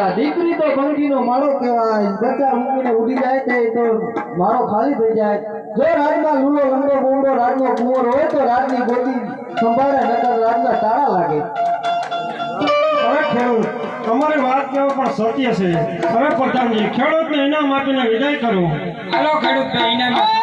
આ દીકરી તો બંગીનો મારો કહેવાય. બચ્ચા મૂકીને ઉડી જાય છે તો મારો ખાલી થઈ જાય. જો રાજમાં લૂલો લંગડો બોંડો રાજનો કુંવર હોય તો રાજની ગોદી સંભાળે નકર રાજના તારા લાગે. તમારી વાત કેવો પણ સત્ય છે. હવે પ્રધાનજી ખેડૂતને ઇનામ આપીને વિદાય કરો. હાલો ખેડૂત ભાઈ